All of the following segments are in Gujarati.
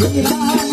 શ્રી રામ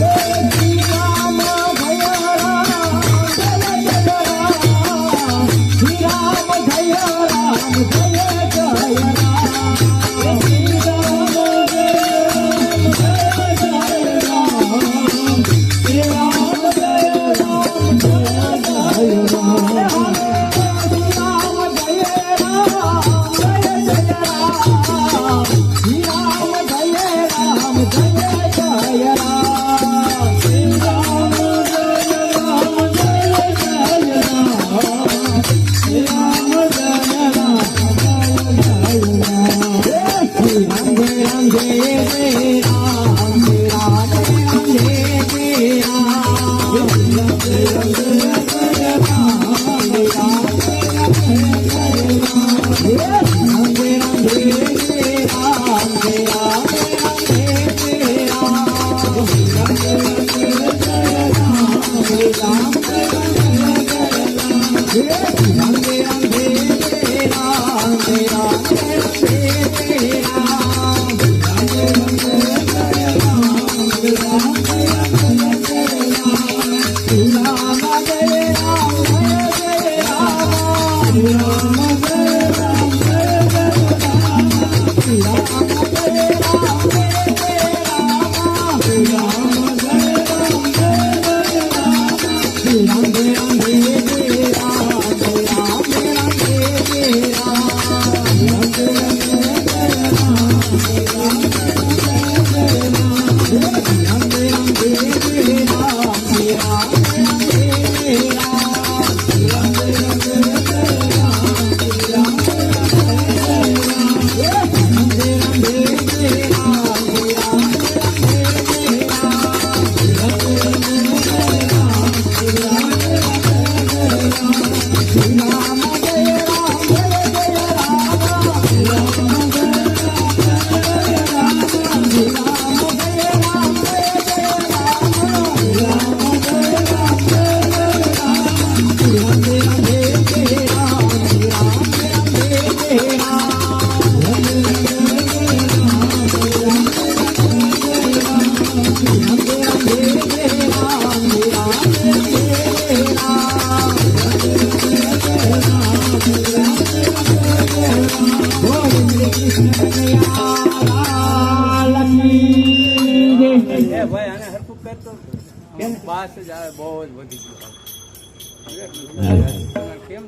જય Lord. એ ભાઈ આને હરખું કરતો કેમ? બાસ જ આવે બહુ જ વધી ગયું. કેમ?